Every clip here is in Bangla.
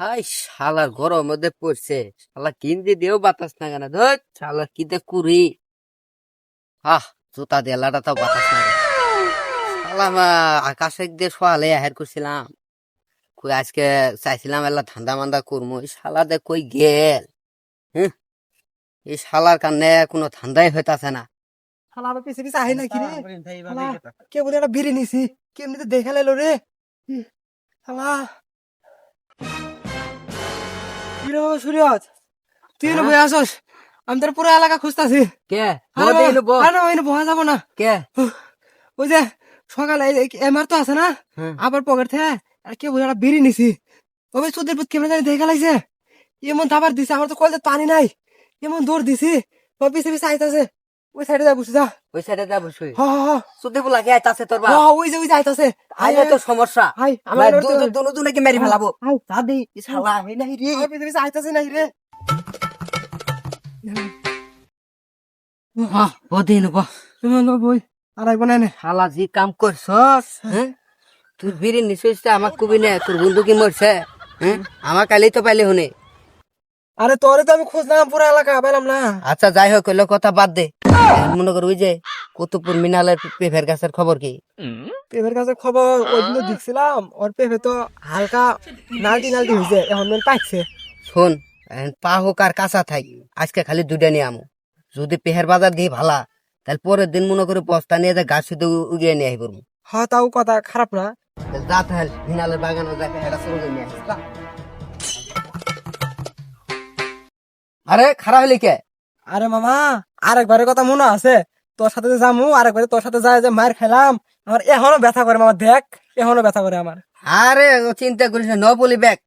হাই শালার গরম মধ্যে পড়ছে। শালা কিনতে দিয়েও বাতাস না কেন? ধর শালা কিনতে কুড়ি। আহ জুতা দিয়ে লাটা তাও বাতাস না শালা মা আকাশে দিয়ে সোয়ালে হের করছিলাম। কই আজকে চাইছিলাম এলা ঠান্ডা মান্দা করব এই শালা দে কই গেল? হ্যাঁ এই শালার কারণে কোনো ঠান্ডাই হইতাছে না। শালা আবার পিছে পিছে আহি নাকি রে? কে বলে একটা বিড়ি নিছি? কেমনিতে দেখা লাইলো রে? শালা। কি বাবা সুরিয়ত তুই এনে বই আসস আমি তোর পুরো এলাকা খুঁজতাছি। কে? আরে বহা যাব না। কে? ওই যে সকালে এমআর তো আছে না? হ্যাঁ। আবার পকেট থেকে আর কে একটা বিড়ি নিছি। ওই সুদের পুত কেমন জানি দেখা লাগছে এমন দাবার দিছে আমার তো কলতে পানি নাই। এমন দৌড় দিছি। ও পিছে পিছে আইতাছে। ওই সাইডে যা বসে যা। ওই সাইডে যা বসুই হ হ হ। সুদে বলা কে আইতাছে তোর বা হ, ওই যে ওই যে আইতাছে। আইলে তো সমস্যা। হাই আমার দুনো দুনো দুনোকে মেরে ফেলাবো। হাই দাদি শালা নাই রে। ওই পিছে আইতাছে নাই রে। হ্যাঁ লো বই আর আইব না নে। শালা যে কাম করছস হ্যাঁ? তুই বিড়ি নিশ্চয় আমার কবি নে তোর বন্ধু কি মরছে হ্যাঁ? আমার কালি তো পাইলে শুনে আরে তোরে তো আমি খুঁজলাম পুরো এলাকা পাইলাম না। আচ্ছা যাই হোক কথা বাদ দে। মনে কর ওই যে কুতুবপুর মিনালের পেফের গাছের খবর কি? পেপের কাছে খবর দেখছিলাম ওর পেপে তো হালকা নালটি নালটি হয়েছে এখন মেন পাইছে। শোন পা হোক আর কাঁচা থাই আজকে খালি দুইটা নিয়ে আমু। যদি পেহের বাজার দিয়ে ভালা তাহলে পরের দিন মনে করে বস্তা নিয়ে যা গাছ শুধু উগিয়ে নিয়ে আসব হ তাও কথা খারাপ না। যা তাহলে মিনালের বাগানে যা পেহেরা শুরু নিয়ে আসিস আরে খারাপ হলি কে? আরে মামা আরেকবারের কথা মনে আছে? তোর সাথে যে যামু আরেকবারে তোর সাথে যায় যে মার খেলাম আমার এখনও ব্যথা করে মামা দেখ এখনও ব্যথা করে আমার। আরে চিন্তা করিস না, ন বলি ব্যাগ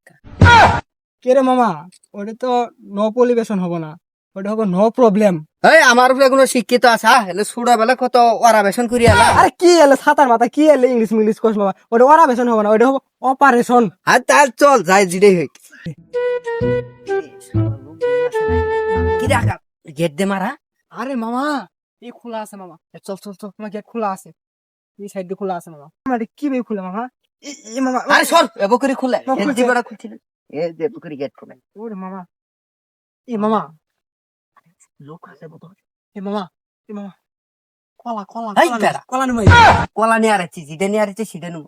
কে রে মামা? ওটা তো নো পরিবেশন হব না ওটা হবে নো প্রবলেম এই আমার উপরে কোনো শিক্ষিত আছে? এলে সুড়া বেলা কত ওরাবেশন করি আলা। আরে কি এলে সাতার মাথা কি এলে ইংলিশ মিংলিশ কোস মামা? ওটা অপারেশন হবে না ওটা হবে অপারেশন আর তাহলে চল যাই জিডেই হই। কি দেখা গেট দে মারা। আরে মামা এই খোলা আছে মামা। চল চল চল তোমার গেট খোলা আছে। এই সাইড দিয়ে খোলা আছে মামা। আমার কি বে খোলা মামা? এই- এই মামা আরে সর এবো করে খুলে। না, খুলছে। দিবড়া খুলছিল এ যে এবো করে গেট খুলে। ওরে মামা। এই মামা। লোক আছে বতো এই মামা এই মামা। কলা কলা এই কলা বেড়া। কলা নেই কলা নিয়ে আরেছি জিডে নিয়ে আরেছি সিডে নু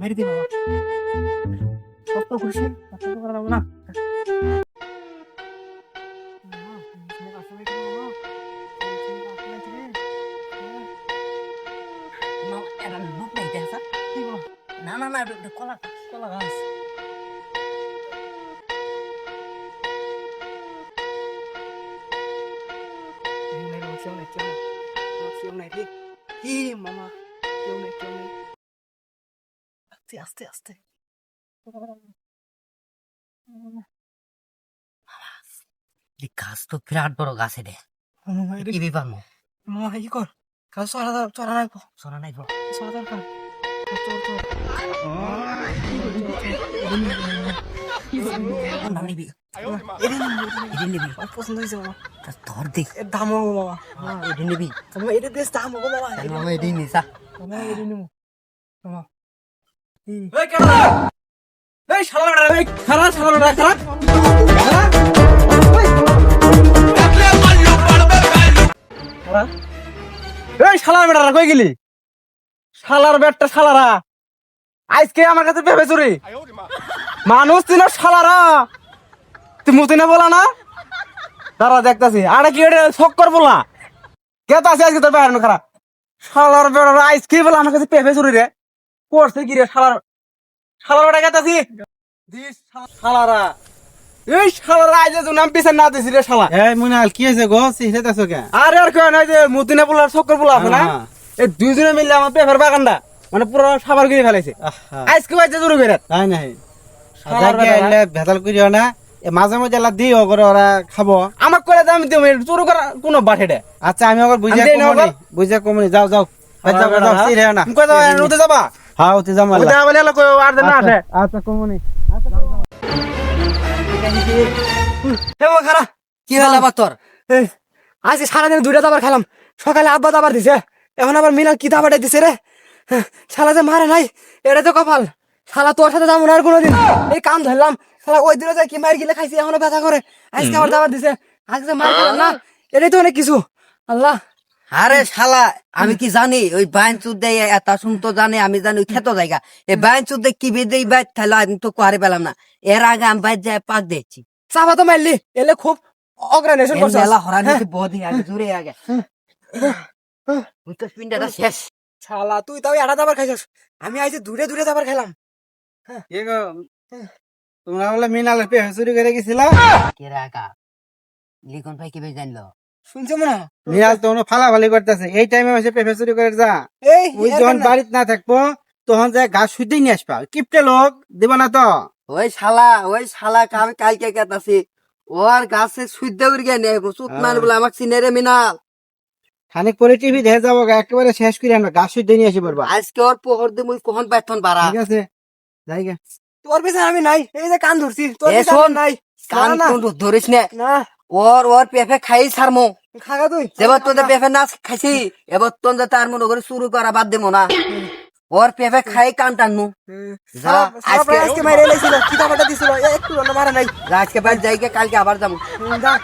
মেরে দি মামা। কষ্ট করিস না, কষ্ট করা না না না না কলা কলা গাছ কি আস্তে আস্তে আস্তে। এই গাছ তো বিরাট বড় গাছ এটা কি বিপার মো? মামা ই কর কাজ চড়া চড়া রাখব সোনা নাই বড় চড়া দরকার। চল নিবি এদিন এদিন দাম হবে এদিন বেশ দাম হবে তাহলে মামা এদিন নিসা মামা এটা নিবো মামা এই শালা এই শালা কই গেলি? শালার বেটটা শালারা। আজকে আমার কাছে ভেবে চুরি। মানুষ তিন শালারা। তুই মুতিনে বলা না? দাঁড়া দেখতাছি। আরে কি এটা শক্কর বলা? কে তো আছে আজকে তোর বাইরে খারাপ। শালার আজকে বলা আমার কাছে পেঁপে চুরি রে। করছে কি রে শালার শালার গেতাছি? দিস শালারা। এই শালারা আজ যে নাম পিছে না দিছি রে শালা। এই মুনাল কি হয়েছে গো? কে আরে আর কেউ নাই যে মুতিনে পোলার চক্কর পোলা আছে না? হ্যাঁ। এই দুইজনে মিলে আমার পেপার বাগানটা মানে পুরো সাবার করে ফেলাইছে। আজকে বাইতে শুরু করে নাই। আইলে ভেজাল করিও না। মাঝে মাঝে এলা দিও করে ওরা খাব। আমাক করে দাম দিও চুরু করা কোনো বাঠেডে আচ্ছা আমি ওকে বুঝে বুঝে কমনি। যাও যাও। যাবা? যাবা? হ্যাঁ ওতে কই আর না আছে? আচ্ছা কমনি। হে ও খারা কি হলো আবার তোর? আজকে সারাদিন দুইটা দাবার খেলাম সকালে আব্বা দাবার দিছে। এখন আবার মিনাল কি দাবাটা দিছে রে? হ্যাঁ, শালা যে মারে নাই এটা তো কপাল। শালা তোর সাথে যাব না আর কোনোদিন। এই কাম ধরলাম। শালা ওই যাই কি মার গিলে খাইছি এখনও ব্যথা করে। আজকে আবার দাবার দিছে। আজকে মার খেলাম না এটাই তো অনেক কিছু। আল্লাহ। আরে শালা আমি কি জানি ওই বাইন চুদ্দে এত শুনতো জানে আমি জানি ওই খেতো জায়গা। এই বাইন চুদ্দে কি বেদে বাইর থাইলো আমি তো কুয়ারে পেলাম না। এর আগে আমি বাইর যায় পাক দিয়েছি। চাপা তো মারলি এলে খুব অগ্রানেশন করছে হরানি বদি আগে জুড়ে আগে। ওই তো পিন্ডাটা শেষ। শালা তুই তাও এটা দাবার খাইছিস? আমি আইছে দূরে দূরে দাবার খেলাম। কি গো? তোমরা বলে মিনালের চুরি করে গেছিলা? কে লিখন ভাই কীভাবে জানলো? শুনছো মনে মিনাল তো ফালাফালি করতেছে। এই টাইমে এসে পেঁপে চুরি করে যা। এই ওই যখন। বাড়িতে না থাকব তখন যে গাছ শুদ্ধই নিয়ে আসবা। কিপটে লোক দিব না তো। ওই শালা ওই শালা আমি কালকে কেতাছি ওর গাছে সুদ্ধ করে গিয়ে নেই সুত মান বলে আমাকে চিনে রে মিনাল। খানিক পরে টিভি দেখে যাব একেবারে শেষ করে আমরা গাছ শুদ্ধই নিয়ে পড়বা। আজকে ওর পোহর দিয়ে মুই কখন পাইথন বাড়া ঠিক আছে যাই গে। তোর পিছনে আমি নাই এই যে কান ধরছি তোর পিছনে নাই। কান ধরিস না? ওর ওর পেঁপে খাই ছাড়মো। খাগা তুই। এবার তোদের পেঁপে না খাইছি এবার তোর তার মনে করে শুরু করা বাদ দেবো না। ওর পেঁপে খাই কান টানমু। যা, আজকে- আজকে মাইরে লাইছিল কিতা পাটা দিছিল এ একটু মারা নাই। আজকে বাদ যাই কালকে আবার যাব। যা।